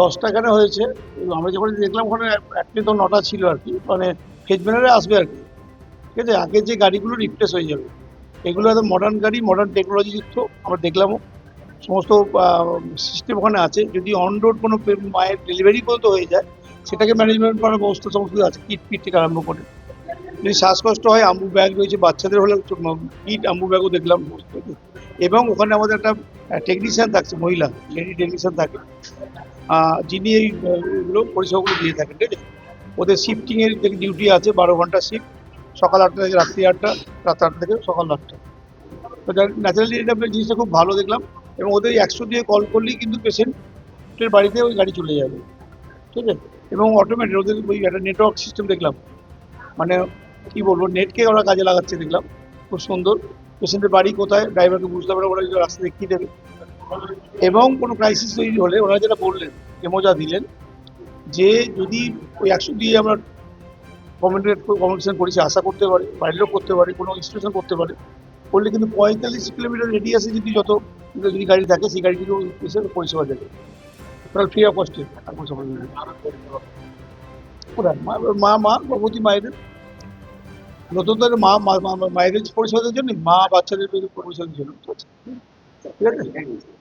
দশটা এখানে হয়েছে। আমরা যখন দেখলাম ওখানে অ্যাটলি তো নটা ছিল আর কি মানে ফেজ ব্যানারে আসবে আর কি। ঠিক আছে? আগে যে গাড়িগুলো রিপ্লেস হয়ে যাবে, এগুলো একদম মডার্ন গাড়ি মডার্ন টেকনোলজি যুক্ত, আমরা দেখলামও। সমস্ত সিস্টেম ওখানে আছে। যদি অন রোড কোনো মায়ের ডেলিভারি পর্যন্ত হয়ে যায়, সেটাকে ম্যানেজমেন্ট করার ব্যবস্থা সমস্ত আছে কিট পিট থেকে আরম্ভ করে। যদি শ্বাসকষ্ট হয়, আম্বু ব্যাগ রয়েছে, বাচ্চাদের হলে কিট আম্বু ব্যাগও দেখলাম। এবং ওখানে আমাদের একটা টেকনিশিয়ান থাকছে, মহিলা লেডি টেকনিশিয়ান থাকে। যিনি এই পরিষেবাগুলো দিয়ে থাকেন, ঠিক আছে? ওদের শিফটিংয়ের ডিউটি আছে, বারো ঘণ্টা শিফট সকাল আটটা থেকে রাত্রি আটটা, রাত আটটা থেকে সকাল আটটা। তো ন্যাচারালি এটা জিনিসটা খুব ভালো দেখলাম, এবং ওদের একশো দিয়ে কল করলেই কিন্তু পেশেন্টের বাড়িতে ওই গাড়ি চলে যাবে। ঠিক আছে? এবং অটোমেটিক ওদের ওই একটা নেটওয়ার্ক সিস্টেম দেখলাম। মানে কি বলব নেটকে ওরা কাজে লাগাচ্ছে দেখলাম, খুব সুন্দর। পেশেন্টের বাড়ি কোথায় ড্রাইভারকে বুঝতে পারে, ওরা রাস্তা দেখিয়ে দেবে। এবং কোনো ক্রাইসিস তৈরি হলে ওরা যেটা বললেন এমোজা দিলেন, যে যদি ওই একশো দিয়ে আমরা কমিউনিকেট কমিউনিকেশন করেছি, আশা করতে পারে লোক করতে পারে, কোনো ইনস্টিটিউশন করতে পারে, করলে কিন্তু পঁয়তাল্লিশ কিলোমিটার রেডিয়াসে যদি যত, যদি গাড়ি থাকে, সেই গাড়িটিকেও পরিষেবা দেবে। টোটাল ফ্রি অফ কস্টে মা মা গর্ভবতী মায়েদের নতুন তো মা মাইরেজ মা- জন্য মা বাচ্চাদের পরিষেবার জন্য ঠিক আছে?